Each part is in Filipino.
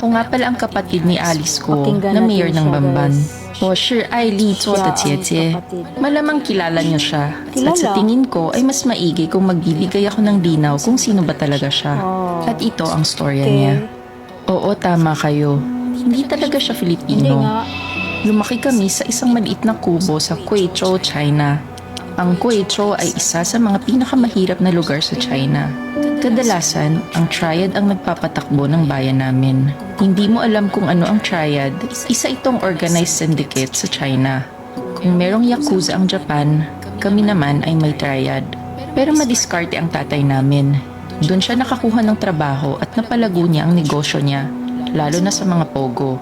Ako nga pala ang kapatid ni Alice ko na mayor ng Bamban. O sure, ay Li Chua Siya ta ang Tietie. kapatid. Malamang kilala niyo siya. At sa tingin ko ay mas maigi kung magbibigay ako ng linaw kung sino ba talaga siya. Oh. At ito ang storya niya. Oo, tama kayo. Hindi talaga siya Filipino. Lumaki kami sa isang maliit na kubo sa Quezhou, China. Ang Quezhou ay isa sa mga pinakamahirap na lugar sa China. Kadalasan, ang triad ang nagpapatakbo ng bayan namin. Hindi mo alam kung ano ang triad, isa itong organized syndicate sa China. Kung merong yakuza ang Japan, kami naman ay may triad. Pero madiskarte ang tatay namin. Doon siya nakakuha ng trabaho at napalago niya ang negosyo niya, lalo na sa mga pogo.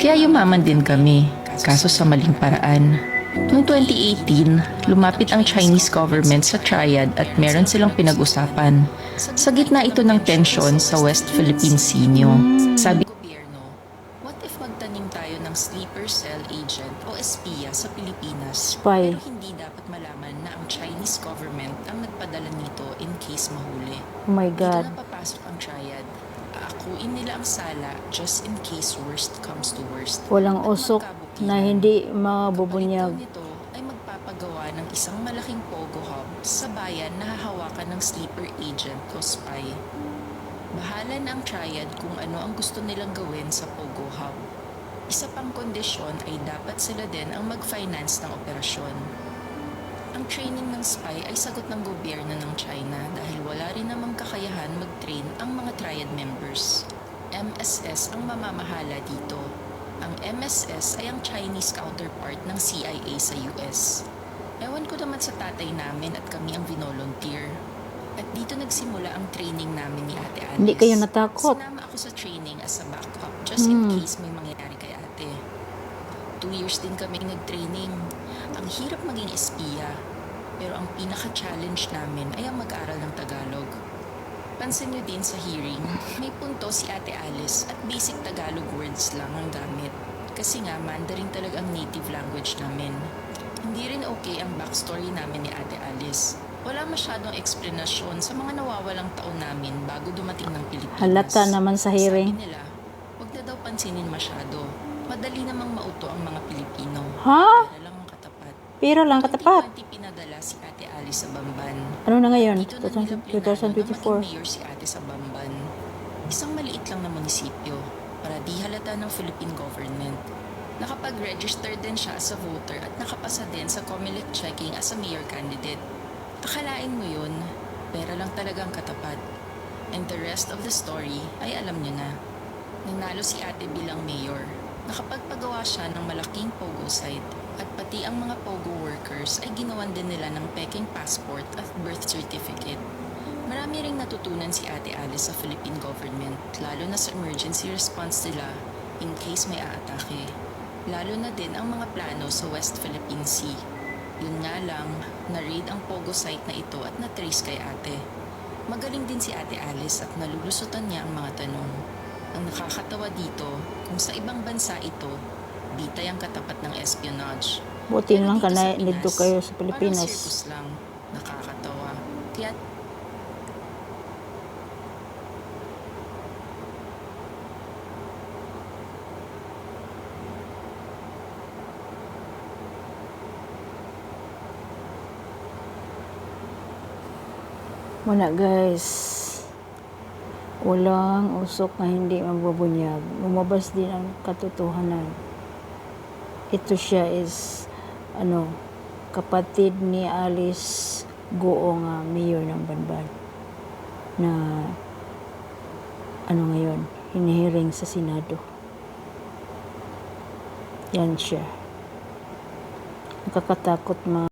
Kaya yumaman din kami, kaso sa maling paraan. Noong 2018, lumapit ang Chinese government sa Triad at meron silang pinag-usapan. Sa gitna ito ng tensyon sa West Philippine Sea niyo. Sabi what if magtanim tayo ng sleeper cell agent o espiya sa Pilipinas? Spy. Pero hindi dapat malaman na ang Chinese government ang nagpadala nito in case mahuli. Oh my God. Dito na papasok ang triad. Aakuin nila ang sala just in case worst comes to worst. Walang usok na hindi mabubunyag. nito ay magpapagawa ng isang malaking pogo hub sa bayan na hahawakan ng sleeper agent o spy. Bahala na ang triad kung ano ang gusto nilang gawin sa pogo hub. Isa pang kondisyon ay dapat sila din ang mag-finance ng operasyon. Ang training ng spy ay sagot ng gobyerno ng China dahil wala rin namang kakayahan mag-train ang mga triad members. MSS ang mamamahala dito. Ang MSS ay ang Chinese counterpart ng CIA sa US. Ewan ko naman sa tatay namin at kami ang vinolunteer. At dito nagsimula ang training namin ni Ate Alice. Hindi kayo natakot? Sinama ako sa training as a backup just in Hmm. case may mangyayari. Two years din kami nag-training. Ang hirap maging espiya. Pero ang pinaka-challenge namin ay ang mag-aral ng Tagalog. Pansin nyo din sa hearing, may punto si Ate Alice at basic Tagalog words lang ang gamit. Kasi nga, Mandarin talaga ang native language namin. Hindi rin okay ang backstory namin ni Ate Alice. Wala masyadong eksplanasyon sa mga nawawalang taon namin bago dumating ng Pilipinas. Halata naman sa hearing. Sabi nila, huwag na daw pansinin masyado. Madali namang mauto ang mga Pilipino. Ha? Pera lang ang katapat. Pira lang katapat. 2020 pinadala si Ate Alice sa Bamban. Ano na ngayon? Dito na nila plinano na maging 2024. mayor si ate sa Bamban. Isang maliit lang na munisipyo para di halata ng Philippine government. Nakapag-register din siya as a voter at nakapasa din sa Comelec checking as a mayor candidate. Akalain mo yun, pera lang talagang katapat. And the rest of the story ay alam niyo na. Nanalo si ate bilang mayor. Nakapagpagawa siya ng malaking pogo site at pati ang mga pogo workers ay ginawan din nila ng peking passport at birth certificate. Marami ring natutunan si Ate Alice sa Philippine government, lalo na sa emergency response nila in case may aatake. Lalo na din ang mga plano sa West Philippine Sea. Yun nga lang, na-raid ang pogo site na ito at na-trace kay ate. Magaling din si Ate Alice at nalulusutan niya ang mga tanong. Ang nakakatawa dito, kung sa ibang bansa ito, bitay ang katapat ng espionage. Buti lang ka na dito kayo sa Parang Pilipinas. circus lang. Nakakatawa. Kaya Wala guys. Walang usok na hindi mabubunyag. Lumabas din ang katotohanan. Ito siya is ano kapatid ni Alice Goo nga mayor ng Banban na ano ngayon hinihiring sa Senado. Yan siya. Nakakatakot mga